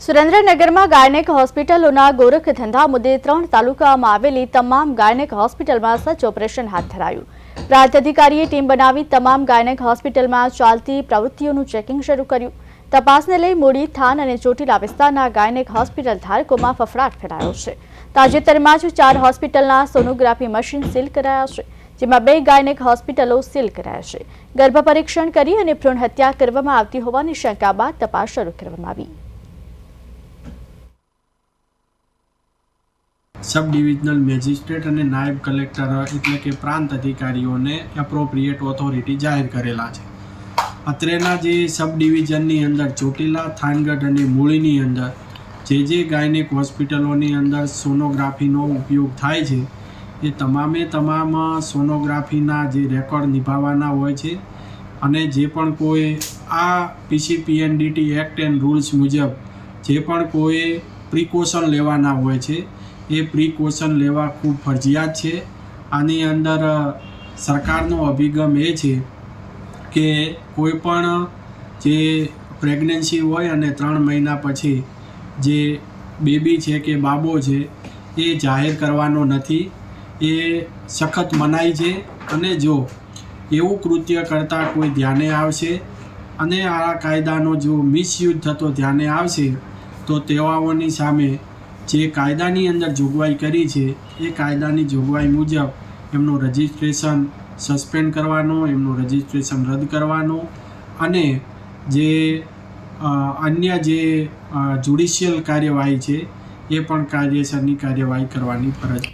સુરેન્દ્રનગરમાં ગાયનેક હોસ્પિટલોના ગોરખ ધંધા મુદ્દે ત્રણ તાલુકામાં આવેલી તમામ ગાયનેક હોસ્પિટલમાં સર્ચ ઓપરેશન હાથ ધરાયું. પ્રાંત અધિકારીએ ટીમ બનાવી તમામ ગાયનેક હોસ્પિટલમાં ચાલતી પ્રવૃત્તિઓનું ચેકિંગ શરૂ કર્યું. તપાસને લઈ મૂડી, થાન અને ચોટીલા વિસ્તારના ગાયનેક હોસ્પિટલ ધારકોમાં ફફડાટ ફેલાયો છે. તાજેતરમાં જ ચાર હોસ્પિટલના સોનોગ્રાફી મશીન સીલ કરાયા છે, જેમાં બે ગાયનેક હોસ્પિટલો સીલ કરાયા છે. ગર્ભ પરીક્ષણ કરી અને ભ્રૂણ હત્યા કરવામાં આવતી હોવાની શંકા બાદ તપાસ શરૂ કરવામાં આવી. સબ ડિવિઝનલ મેજિસ્ટ્રેટ અને નાયબ કલેક્ટર એટલે કે પ્રાંત અધિકારીઓને એપ્રોપ્રિએટ ઓથોરિટી જાહેર કરેલા છે. અત્રેના જે સબ ડિવિઝનની અંદર ચોટીલા, થાનગઢ અને મૂળીની અંદર જે જે ગાયનેક હોસ્પિટલોની અંદર સોનોગ્રાફીનો ઉપયોગ થાય છે, એ તમામે તમામ સોનોગ્રાફીના જે રેકોર્ડ નિભાવવાના હોય છે અને જે પણ કોઈ આ પીસીપીએનડીટી એક્ટ એન્ડ રૂલ્સ મુજબ જે પણ કોઈ પ્રિકોશન લેવાના હોય છે એ પ્રિકોશન લેવા ખૂબ ફરજિયાત છે. આની અંદર સરકારનો અભિગમ એ છે કે કોઈ પણ જે પ્રેગ્નન્સી હોય અને ત્રણ મહિના પછી જે બેબી છે કે બાબો છે એ જાહેર કરવાનો નથી. એ સખત મનાય છે અને જો એવું કૃત્ય કરતાં કોઈ ધ્યાને આવશે અને આ કાયદાનો જો મિસયુઝ થતો ધ્યાને આવશે તો તેવાઓની સામે જે કાયદાની અંદર જોગવાઈ કરી છે, એ કાયદાની જોગવાઈ મુજબ એમનું રજિસ્ટ્રેશન સસ્પેન્ડ કરવાનું, એમનું રજિસ્ટ્રેશન રદ કરવાનું અને જે અન્ય જે જ્યુડિશિયલ કાર્યવાહી છે, એ પણ કાયદેસરની કાર્યવાહી કરવાની ફરજ